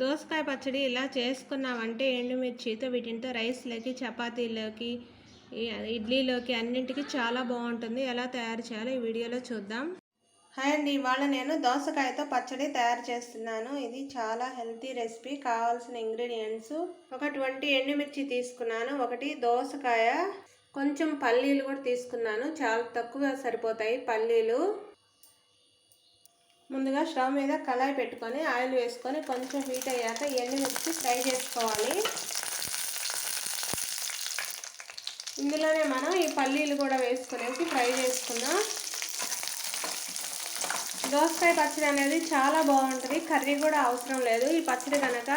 దోసకాయ పచ్చడి ఇలా చేసుకున్నామంటే ఎండుమిర్చితో వీటితో రైస్లోకి చపాతీలోకి ఇడ్లీలోకి అన్నింటికి చాలా బాగుంటుంది. ఎలా తయారు చేయాలో ఈ వీడియోలో చూద్దాం. హాయ్ అండి ఇవాళ నేను దోసకాయతో పచ్చడి తయారు చేస్తున్నాను. ఇది చాలా హెల్తీ రెసిపీ. కావాల్సిన ఇంగ్రీడియంట్స్ ఒక ట్వంటీ ఎండుమిర్చి తీసుకున్నాను. ఒకటి దోసకాయ కొంచెం పల్లీలు కూడా తీసుకున్నాను. చాలా తక్కువ సరిపోతాయి పల్లీలు. ముందుగా స్టవ్ మీద కళాయి పెట్టుకొని ఆయిల్ వేసుకొని కొంచెం హీట్ అయ్యాక ఎండుమిర్చి ఫ్రై చేసుకోవాలి. ఇందులోనే మనం ఈ పల్లీలు కూడా వేసుకునేసి ఫ్రై చేసుకుందాం. దోసకాయ పచ్చడి అనేది చాలా బాగుంటుంది. కర్రీ కూడా అవసరం లేదు. ఈ పచ్చడి కనుక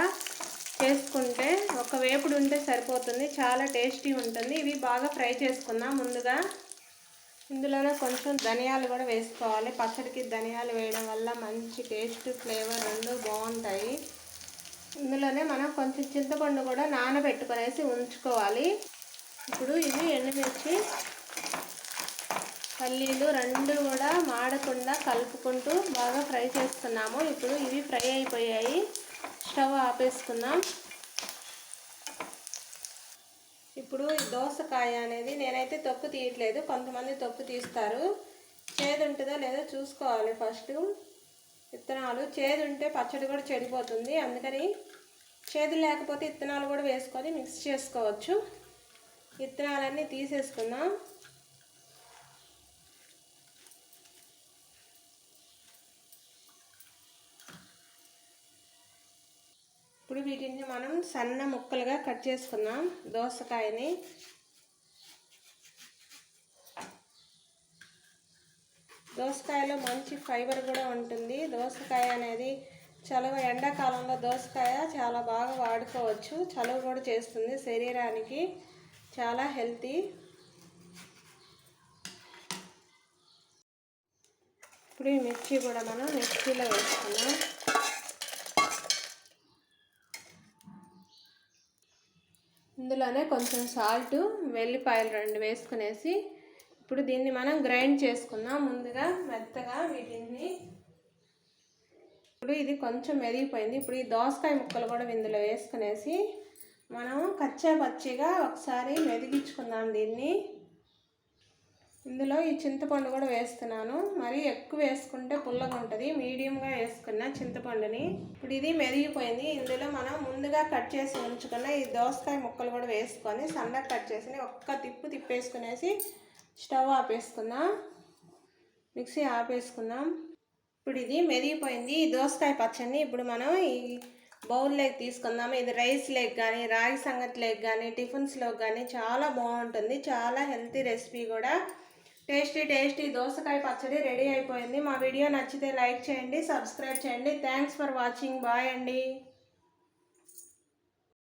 చేసుకుంటే ఒక వేపుడు ఉంటే సరిపోతుంది. చాలా టేస్టీ ఉంటుంది. ఇవి బాగా ఫ్రై చేసుకుందాం ముందుగా. ఇందులోనే కొంచెం ధనియాలు కూడా వేసుకోవాలి. పచ్చడికి ధనియాలు వేయడం వల్ల మంచి టేస్ట్ ఫ్లేవర్ రెండు బాగుంటాయి. ఇందులోనే మనం కొంచెం చింతపండు కూడా నానబెట్టుకునేసి ఉంచుకోవాలి. ఇప్పుడు ఇది ఎండుమిర్చి పల్లీలు రెండు కూడా మాడకుండా కలుపుకుంటూ బాగా ఫ్రై చేస్తున్నాము. ఇప్పుడు ఇవి ఫ్రై అయిపోయాయి. స్టవ్ ఆపేసుకుందాం. ఇప్పుడు ఈ దోసకాయ అనేది నేనైతే తొక్కు తీయట్లేదు. కొంతమంది తొక్కు తీస్తారు. చేదు ఉంటుందో లేదో చూసుకోవాలి ఫస్ట్. విత్తనాలు చేదు ఉంటే పచ్చడి కూడా చెడిపోతుంది. అందుకని చేదు లేకపోతే విత్తనాలు కూడా వేసుకొని మిక్స్ చేసుకోవచ్చు. విత్తనాలన్నీ తీసేసుకుందాం. ఇప్పుడు వీటిని మనం సన్న ముక్కలుగా కట్ చేసుకుందాం దోసకాయని. దోసకాయలో మంచి ఫైబర్ కూడా ఉంటుంది. దోసకాయ అనేది చలువ ఎండాకాలంలో దోసకాయ చాలా బాగా వాడుకోవచ్చు. చలువ కూడా చేస్తుంది. శరీరానికి చాలా హెల్తీ. ఇప్పుడు ఈ మిర్చి కూడా మనం మిక్సీలో వేసుకున్నాం ఇందులోనే కొంచెం సాల్ట్ వెల్లిపాయలు రెండు వేసుకునేసి ఇప్పుడు దీన్ని మనం గ్రైండ్ చేసుకుందాం ముందుగా మెత్తగా వీటిని. ఇప్పుడు ఇది కొంచెం మెరిగిపోయింది ఇప్పుడు ఈ దోసకాయ ముక్కలు కూడా ఇందులో వేసుకునేసి మనం కచ్చా పచ్చిగా ఒకసారి మెదిగించుకుందాం దీన్ని. ఇందులో ఈ చింతపండు కూడా వేస్తున్నాను. మరి ఎక్కువ వేసుకుంటే పుల్లగా ఉంటుంది. మీడియంగా వేసుకున్న చింతపండుని. ఇప్పుడు ఇది మెరిగిపోయింది. ఇందులో మనం ముందుగా కట్ చేసి ఉంచుకున్న ఈ దోసకాయ ముక్కలు కూడా వేసుకొని సన్నగా కట్ చేసి ఒక్క తిప్పు తిప్పేసుకునేసి స్టవ్ ఆపేసుకుందాం మిక్సీ ఆపేసుకుందాం. ఇప్పుడు ఇది మెరిగిపోయింది. ఈ దోసకాయ పచ్చడిని ఇప్పుడు మనం ఈ బౌల్లోకి తీసుకుందాం ఇది రైస్ లేక్ కానీ రాగి సంగతి లేక్ కానీ టిఫిన్స్లోకి కానీ చాలా బాగుంటుంది. చాలా హెల్తీ రెసిపీ కూడా. టేస్టీ టేస్టీ దోసకాయ పచ్చడి రెడీ అయిపోయింది. మా వీడియో నచ్చితే లైక్ చేయండి సబ్స్క్రైబ్ చేయండి. Thanks for watching. బాయ్ అండి.